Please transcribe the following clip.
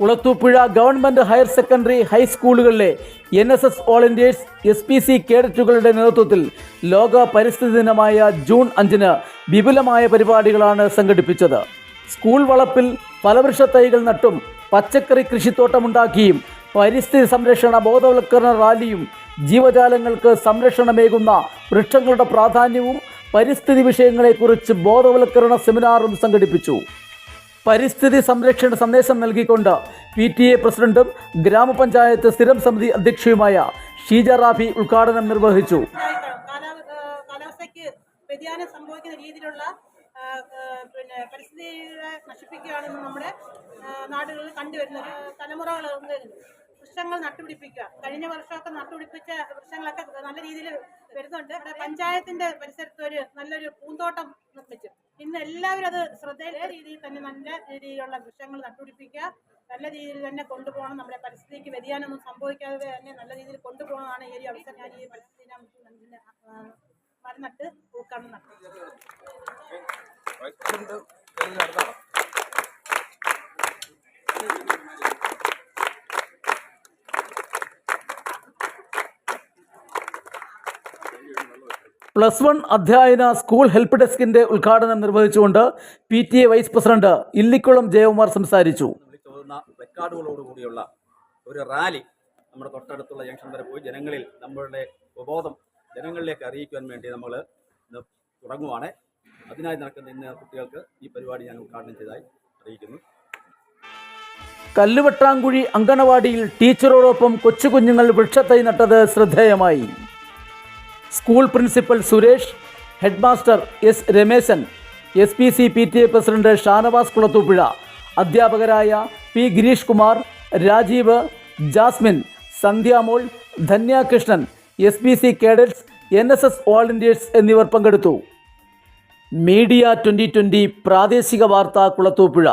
Kulathupuzha government higher secondary ഹൈസ്കൂളുകളിലെ N S S volunteers S P C കേഡറ്റുകളുടെ നേതൃത്വത്തിൽ ലോക പരിസ്ഥിതി ദിനമായ ജൂൺ അഞ്ചിന് വിപുലമായ പരിപാടികളാണ് സംഘടിപ്പിച്ചത്. സ്കൂൾ വളപ്പിൽ ഫലവൃക്ഷ തൈകൾ നട്ടും പച്ചക്കറി കൃഷിത്തോട്ടമുണ്ടാക്കിയും പരിസ്ഥിതി സംരക്ഷണ ബോധവൽക്കരണ റാലിയും ജീവജാലങ്ങൾക്ക് സംരക്ഷണമേകുന്ന വൃക്ഷങ്ങളുടെ പ്രാധാന്യവും പരിസ്ഥിതി വിഷയങ്ങളെക്കുറിച്ച് ബോധവൽക്കരണ സെമിനാറും സംഘടിപ്പിച്ചു. പരിസ്ഥിതി സംരക്ഷണ സന്ദേശം നൽകിക്കൊണ്ട് പി ടി എ പ്രസിഡന്റും ഗ്രാമപഞ്ചായത്ത് സ്ഥിരം സമിതി അധ്യക്ഷയുമായ ഷീജ റാഫി ഉദ്ഘാടനം നിർവഹിച്ചു. സംഭവിക്കുന്ന രീതിയിലുള്ള പിന്നെ പരിസ്ഥിതിയെ നശിപ്പിക്കുകയാണെന്ന് നമ്മുടെ നാടുകളിൽ നാടുകളിൽ കണ്ടുവരുന്നത് തലമുറകൾ വൃക്ഷങ്ങൾ നട്ടുപിടിപ്പിക്കുക. കഴിഞ്ഞ വർഷമൊക്കെ നട്ടുപിടിപ്പിച്ച വൃക്ഷങ്ങളൊക്കെ നല്ല രീതിയിൽ വരുന്നുണ്ട്. പഞ്ചായത്തിന്റെ പരിസരത്ത് ഒരു നല്ലൊരു പൂന്തോട്ടം നിർമ്മിച്ചു. ഇന്ന് എല്ലാവരും അത് ശ്രദ്ധയിലെ രീതിയിൽ തന്നെ നല്ല രീതിയിലുള്ള വൃക്ഷങ്ങൾ നട്ടുപിടിപ്പിക്കുക നല്ല രീതിയിൽ തന്നെ കൊണ്ടുപോകണം. നമ്മുടെ പരിസ്ഥിതിക്ക് വ്യതിയാനമൊന്നും സംഭവിക്കാതെ തന്നെ നല്ല രീതിയിൽ കൊണ്ടുപോകണമെന്നാണ് ഈ ഒരു അവസരം. ഞാൻ ഈ പരിസ്ഥിതി മരം പൂക്കണം നട്ടു. പ്ലസ് വൺ അധ്യയന സ്കൂൾ ഹെൽപ്പ് ഡെസ്കിന്റെ ഉദ്ഘാടനം നിർവഹിച്ചുകൊണ്ട് P T A vice president Illikkulam Jayakumar സംസാരിച്ചു. വിളിച്ചോതുന്ന കൂടിയുള്ള ഒരു റാലി നമ്മുടെ തൊട്ടടുത്തുള്ള ജംഗ്ഷൻ വരെ പോയി ജനങ്ങളിൽ നമ്മളുടെ ഉപബോധം ജനങ്ങളിലേക്ക് അറിയിക്കാൻ വേണ്ടി നമ്മൾ തുടങ്ങുവാണ്. അതിനായി നടക്കുന്ന ഇന്ന് കുട്ടികൾക്ക് ഈ പരിപാടി ഞാൻ ഉദ്ഘാടനം ചെയ്തതായി അറിയിക്കുന്നു. കല്ലുവട്ടാങ്കുഴി അങ്കണവാടിയിൽ ടീച്ചറോടൊപ്പം കൊച്ചുകുഞ്ഞുങ്ങൾ വൃക്ഷത്തൈ നട്ടത് ശ്രദ്ധേയമായി. School principal Suresh head master S Rameshan S P C P T A president Shanavas Kulathupuzha അധ്യാപകരായ P Girish Kumar Rajeev Jasmine Sandhyamol Dhanyakrishnan S P C cadets N S S volunteers എന്നിവർ പങ്കെടുത്തു. Media twenty twenty പ്രാദേശിക വാർത്ത കുളത്തൂപ്പുഴ.